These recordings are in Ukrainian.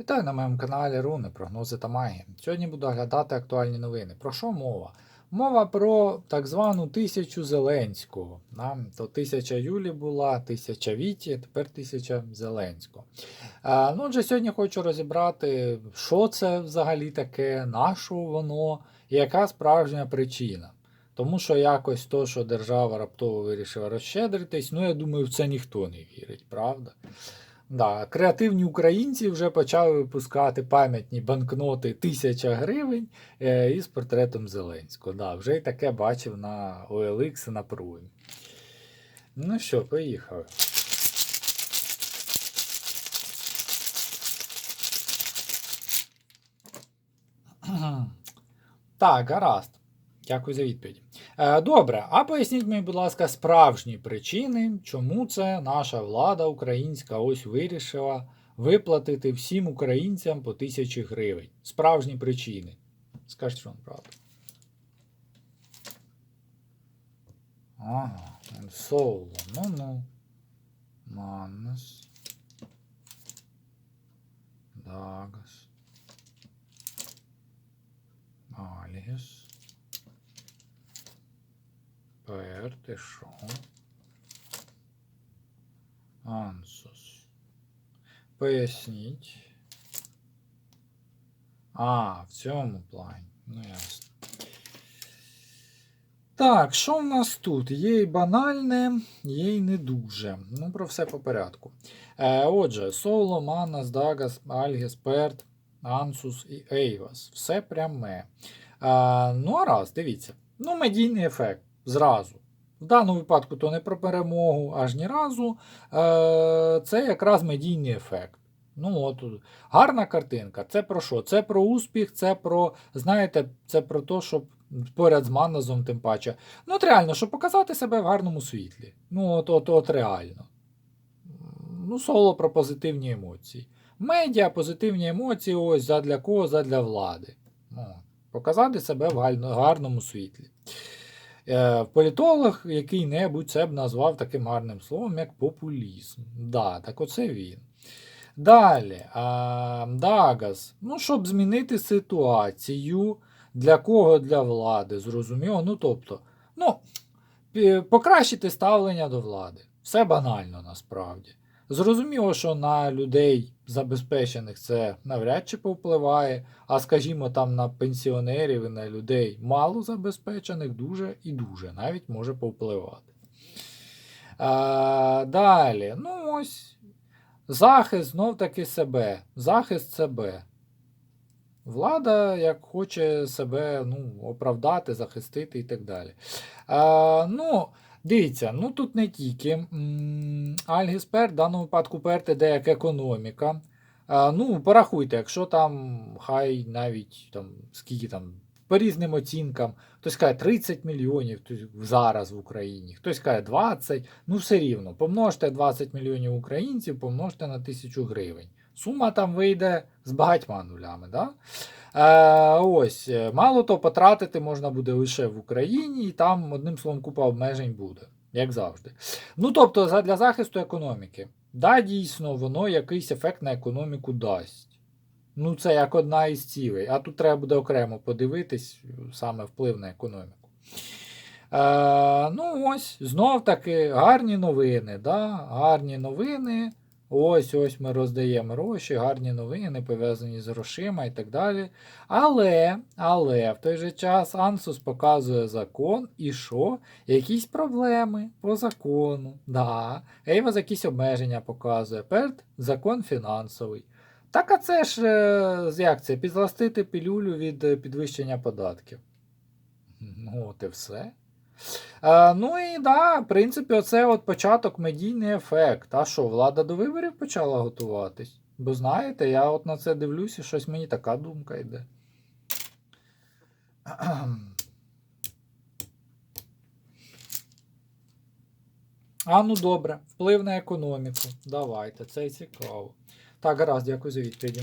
Вітаю на моєму каналі Руни, прогнози та магія. Сьогодні буду оглядати актуальні новини. Про що мова? Мова про так звану тисячу Зеленського. Нам то тисяча Юлі була, тисяча Віті, тепер тисяча Зеленського. А, ну, отже, сьогодні хочу розібрати, що це взагалі таке, на що воно і яка справжня причина. Тому що якось то, що держава раптово вирішила розщедритись, ну я думаю, в це ніхто не вірить, правда? Да, креативні українці вже почали випускати пам'ятні банкноти 1000 гривень е, із портретом Зеленського. Да, вже й таке бачив на OLX і на Prime. Ну що, поїхали. Так, гаразд. Дякую за відповідь. Е, Добре, а поясніть мені, будь ласка, справжні причини, чому це наша влада українська ось вирішила виплатити всім українцям по тисячі гривень. Справжні причини. Скажіть, що вам правда. Ага, соло, ну ну. Маннес. Дагас. Алігес. Пер, ти що? Ансус. Поясніть. А, в цьому плані. Ну ясно. Так, що в нас тут? Є і банальне, є і не дуже. Ну, про все по порядку. Е, отже, Соло, Манас, Дагас, Альгес, Перт, Ансус і Ейвас. Все пряме. Е, ну, а раз, дивіться. Ну, медійний ефект зразу. В даному випадку то не про перемогу аж ні разу. Е, це якраз медійний ефект. Ну, от, гарна картинка. Це про що? Це про успіх, це про, знаєте, це про те, щоб поряд з Манназом, тим паче. Ну, от реально, щоб показати себе в гарному світлі. Ну, от, от, от реально. Ну, соло про позитивні емоції. Медіа, позитивні емоції, ось задля кого? Задля влади. Ну, показати себе в гарному світлі. Е, політолог який-небудь це б назвав таким гарним словом, як популізм. Да, так оце він. Далі, а, Дагас. Ну, щоб змінити ситуацію, для кого для влади, зрозуміло. Ну, тобто, ну, покращити ставлення до влади. Все банально насправді. Зрозуміло, що на людей забезпечених це навряд чи повпливає, а скажімо, там на пенсіонерів і на людей мало забезпечених дуже і дуже навіть може повпливати. А, далі, ну ось, захист знов таки себе. Захист себе. Влада як хоче себе ну, оправдати, захистити і так далі. А, ну, Дивіться, ну тут не тільки м, Альгіс Пер, в даному випадку Перт іде як економіка. А, ну, порахуйте, якщо там хай навіть там, скільки там, по різним оцінкам, хтось каже 30 мільйонів зараз в Україні, хтось каже 20, ну все рівно. Помножте 20 мільйонів українців, помножте на тисячу гривень. Сума там вийде з багатьма нулями. Да? Е, ось, е, мало то потратити можна буде лише в Україні, і там, одним словом, купа обмежень буде, як завжди. Ну, тобто, для захисту економіки. Да, дійсно, воно якийсь ефект на економіку дасть. Ну, це як одна із цілей. А тут треба буде окремо подивитись саме вплив на економіку. Е, ну, ось, знов таки, гарні новини. Да? Гарні новини. Ось ось ми роздаємо гроші, гарні новини, пов'язані з грошима і так далі. Але, але в той же час Ансус показує закон і що? Якісь проблеми по закону. Да. Ейвас якісь обмеження показує. Перт закон фінансовий. Так а це ж е, як це? Підластити пілюлю від е, підвищення податків. Ну, от і все. Е, ну і да, в принципі, оце от початок медійний ефект. А що, влада до виборів почала готуватись? Бо знаєте, я от на це дивлюся, щось мені така думка йде. А ну добре, вплив на економіку. Давайте, це цікаво. Так, гаразд, дякую за відповіді.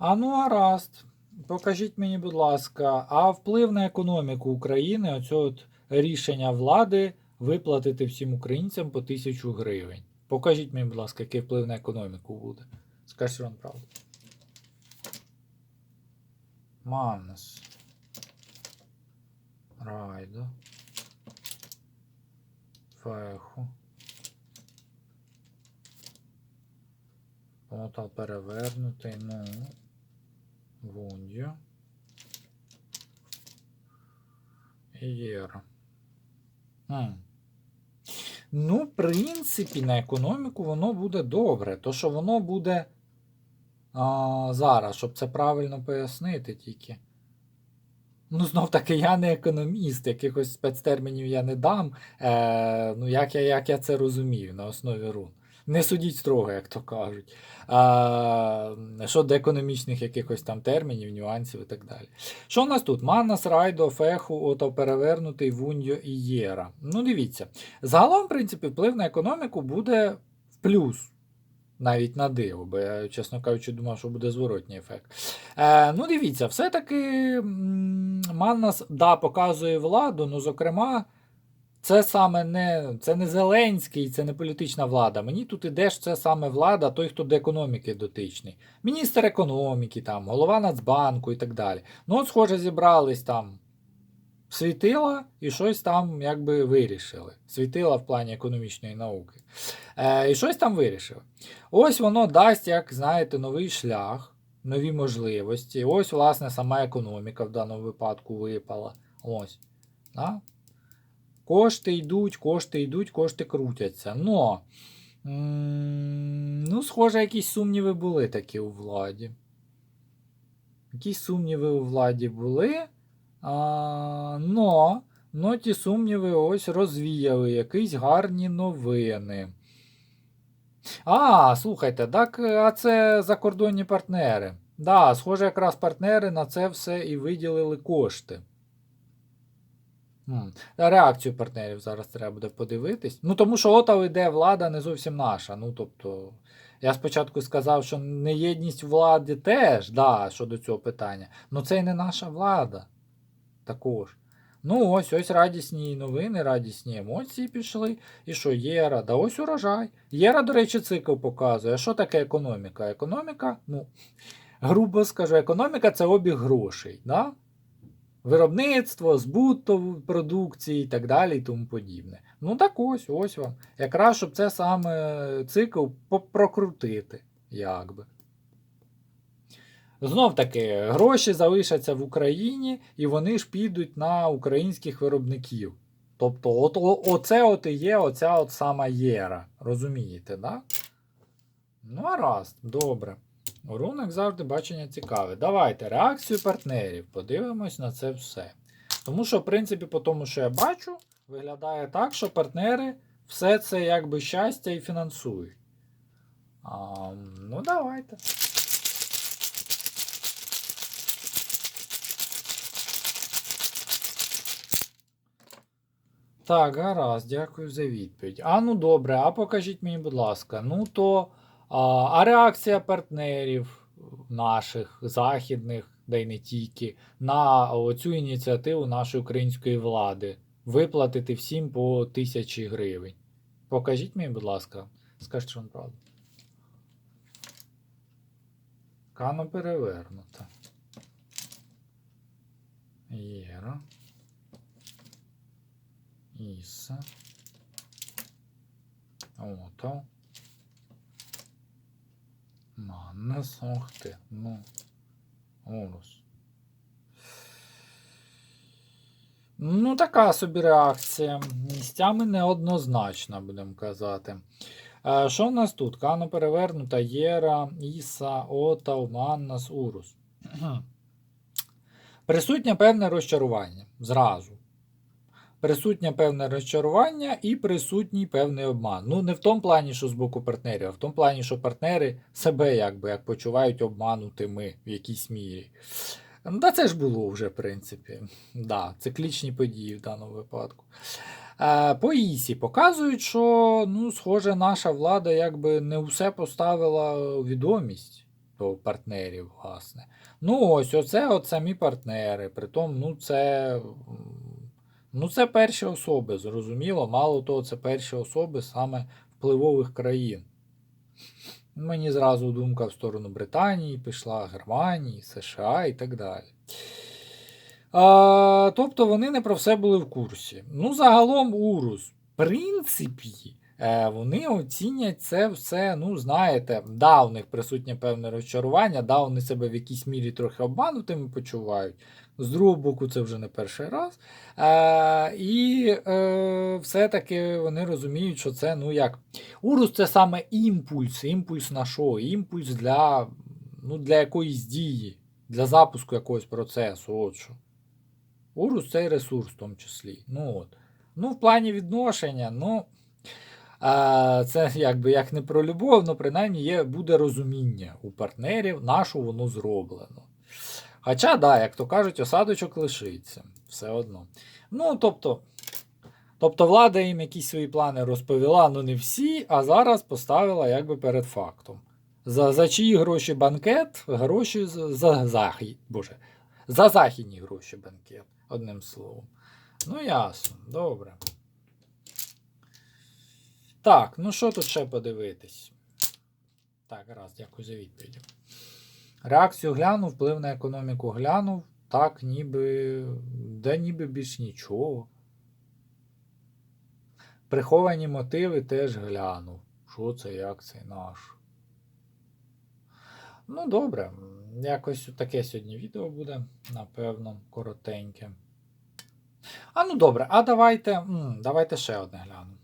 А ну гаразд. Покажіть мені, будь ласка, а вплив на економіку України, оце от рішення влади виплатити всім українцям по 1000 гривень. Покажіть мені, будь ласка, який вплив на економіку буде. Скажіть вам правду. Маннес. Райдо. Феху. Отал перевернутий, ну. Вундю. І Єра. Ну, в принципі, на економіку воно буде добре. То, що воно буде а, зараз, щоб це правильно пояснити тільки. Ну, знов таки, я не економіст, якихось спецтермінів я не дам. Е, ну, як я, як я це розумію на основі рун. Не судіть строго, як то кажуть. А, щодо економічних якихось там термінів, нюансів і так далі. Що у нас тут? Маннас, Райдо, Феху, ото перевернутий, Вуньо і Єра. Ну, дивіться. Загалом, в принципі, вплив на економіку буде в плюс. Навіть на диво, бо я, чесно кажучи, думав, що буде зворотній ефект. Е, ну, дивіться, все-таки Маннас да, показує владу, ну, зокрема, це саме не, це не Зеленський, це не політична влада. Мені тут іде ж це саме влада, той, хто до економіки дотичний. Міністр економіки, там, голова Нацбанку і так далі. Ну, от, схоже, зібрались там світила і щось там якби вирішили. Світила в плані економічної науки. Е, і щось там вирішили. Ось воно дасть, як знаєте, новий шлях, нові можливості. Ось, власне, сама економіка в даному випадку випала. Ось. Да? Кошти йдуть, кошти йдуть, кошти крутяться. Но, ну, схоже, якісь сумніви були такі у владі. Якісь сумніви у владі були. А, но, но ті сумніви ось розвіяли якісь гарні новини. А, слухайте, так, а це закордонні партнери. Да, схоже, якраз партнери на це все і виділили кошти. Реакцію партнерів зараз треба буде подивитись. Ну, тому що отав іде влада не зовсім наша. Ну, тобто, я спочатку сказав, що неєдність влади теж, да, щодо цього питання. Ну це і не наша влада. Також. Ну, ось ось радісні новини, радісні емоції пішли. І що, Єра? Да ось урожай. Єра, до речі, цикл показує. Що таке економіка? Економіка, ну, грубо скажу, економіка це обіг грошей. Да? Виробництво, збут продукції і так далі і тому подібне. Ну так ось, ось вам. Якраз щоб це саме цикл прокрутити, якби. Знов таки, гроші залишаться в Україні, і вони ж підуть на українських виробників. Тобто, от, оце от і є оця от сама єра. Розумієте, да? Ну, а раз, добре. Рунок завжди бачення цікаве. Давайте реакцію партнерів. Подивимось на це все. Тому що, в принципі, по тому, що я бачу, виглядає так, що партнери все це якби щастя і фінансують. А, ну, давайте. Так, гаразд, дякую за відповідь. А ну добре, а покажіть мені, будь ласка, ну то а, реакція партнерів наших, західних, да й не тільки, на оцю ініціативу нашої української влади виплатити всім по тисячі гривень. Покажіть мені, будь ласка, скажіть, що вам правда. Кано перевернута. Єра. Іса. Ото. Ти. Ну. Орус. Ну, така собі реакція. Місцями неоднозначна, будемо казати. Е, Що в нас тут? Кано перевернута, Єра, Іса, Отав, Маннас, Урус. Присутнє певне розчарування. Зразу. Присутнє певне розчарування і присутній певний обман. Ну, не в тому плані, що з боку партнерів, а в тому плані, що партнери себе якби як почувають обманутими в якійсь мірі. Ну, та це ж було вже, в принципі. Да, циклічні події в даному випадку. Е, по ІСі показують, що, ну, схоже, наша влада якби не все поставила відомість до партнерів, власне. Ну, ось, оце от самі партнери. Притом, ну, це. Ну, це перші особи, зрозуміло. Мало того, це перші особи саме впливових країн. Мені зразу думка в сторону Британії пішла, Германії, США і так далі. А, тобто вони не про все були в курсі. Ну, загалом, Урус, в принципі, е, вони оцінять це все, ну, знаєте, да, у них присутнє певне розчарування, да, вони себе в якійсь мірі трохи обманутими почувають. З другого боку, це вже не перший раз. Е, і е, все-таки вони розуміють, що це, ну як. Урус це саме імпульс. Імпульс на що? Імпульс для, ну, для якоїсь дії, для запуску якогось процесу. От що. Урус це ресурс в тому числі. Ну, от. ну в плані відношення, ну. А, це якби як не про любов, але принаймні є, буде розуміння у партнерів, на що воно зроблено. Хоча, да, як то кажуть, осадочок лишиться. Все одно. Ну, тобто, тобто влада їм якісь свої плани розповіла, ну не всі, а зараз поставила якби перед фактом. За, за чиї гроші банкет, гроші за, за захід. Боже, за західні гроші банкет, одним словом. Ну, ясно, добре. Так, ну що тут ще подивитись? Так, раз, дякую за відповідь. Реакцію глянув, вплив на економіку глянув. Так, ніби. Да ніби більш нічого. Приховані мотиви теж глянув. Що це, як це наш. Ну, добре. Якось таке сьогодні відео буде, напевно, коротеньке. А ну добре, а давайте. давайте ще одне глянемо.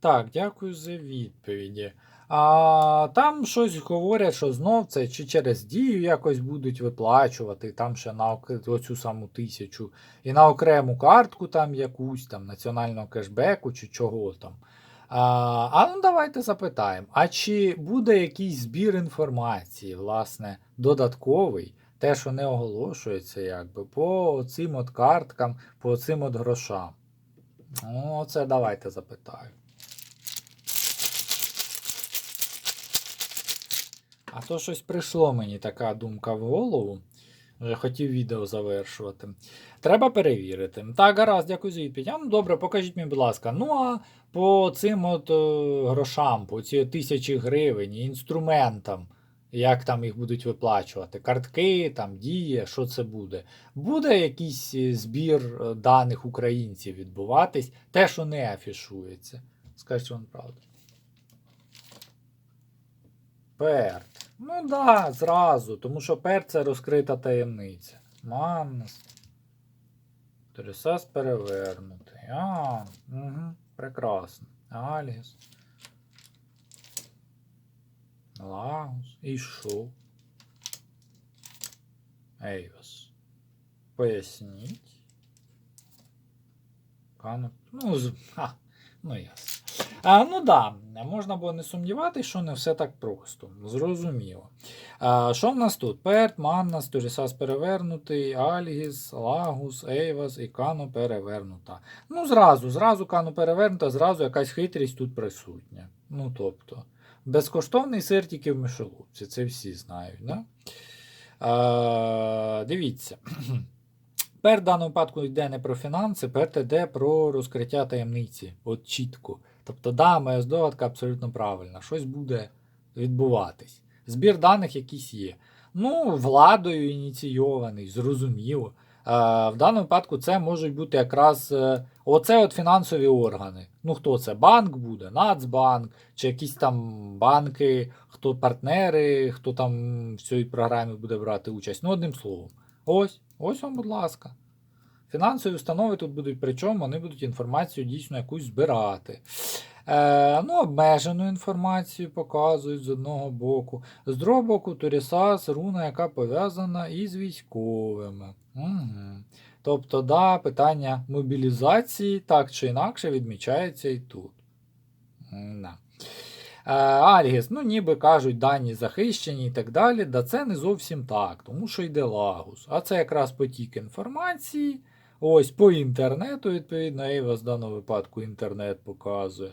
Так, дякую за відповіді. А, там щось говорять, що знов це чи через дію якось будуть виплачувати, там ще на оцю саму тисячу, і на окрему картку там якусь там національного кешбеку чи чого там. А, ну давайте запитаємо: а чи буде якийсь збір інформації, власне, додатковий, те, що не оголошується, якби, по цим от карткам, по цим от грошам? Ну, це давайте запитаю. А то щось прийшло мені така думка в голову. Вже хотів відео завершувати. Треба перевірити. Так, гаразд, дякую за відповідь. А, ну добре, покажіть мені, будь ласка. Ну а по цим от е, грошам, по ці тисячі гривень, інструментам, як там їх будуть виплачувати, картки, там дія, що це буде? Буде якийсь е, збір е, даних українців відбуватись, те, що не афішується. Скажіть вам правду. Перт. Ну да, зразу, тому що перт це розкрита таємниця. Маннес. Трисас перевернутий. А, угу, прекрасно. Альгіс. Лагус. І що? Ейвас. Поясніть. Каноп. Ну, з... а, ну ясно. А, ну да, можна було не сумніватися, що не все так просто. Зрозуміло. А, що в нас тут? Перт, Маннас, Торісас перевернутий, Альгіс, Лагус, Ейвас і Кано перевернута. Ну, зразу, зразу Кано перевернута, зразу якась хитрість тут присутня. Ну, тобто, безкоштовний сир тільки в мишолупці, це всі знають. Да? А, дивіться. Пер в даному випадку йде не про фінанси, пер йде про розкриття таємниці. От чітко. Тобто, да, моя здогадка абсолютно правильна. Щось буде відбуватись. Збір даних якийсь є. Ну, владою ініційований, зрозуміло. Е, в даному випадку це можуть бути якраз е, оце от фінансові органи. Ну, хто це? Банк буде, Нацбанк, чи якісь там банки, хто партнери, хто там в цій програмі буде брати участь. Ну, одним словом. Ось, ось вам, будь ласка. Фінансові установи тут будуть, причому вони будуть інформацію дійсно якусь збирати. Е, ну, Обмежену інформацію показують з одного боку. З другого боку, Турісас, руна, яка пов'язана із військовими. Угу. Тобто, да, питання мобілізації так чи інакше відмічається і тут. Да. Е, Альгіс, ну ніби кажуть, дані захищені і так далі. Да це не зовсім так, тому що йде лагус. А це якраз потік інформації. Ось по інтернету, відповідно, Ейвас в даному випадку інтернет показує.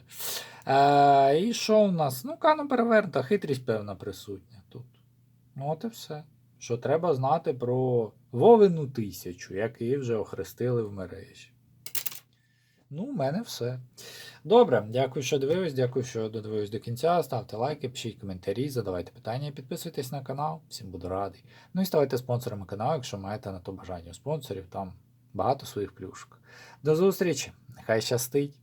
Е, і що у нас? Ну, кано перевернута, хитрість певна присутня тут. Ну, от і все. що треба знати про Вовину тисячу, який вже охрестили в мережі. Ну, у мене все. Добре, дякую, що дивились, дякую, що додивились до кінця. Ставте лайки, пишіть коментарі, задавайте питання, підписуйтесь на канал, всім буду радий. Ну і ставайте спонсорами каналу, якщо маєте на то бажання спонсорів, там багато своїх плюшок. До зустрічі! Нехай щастить!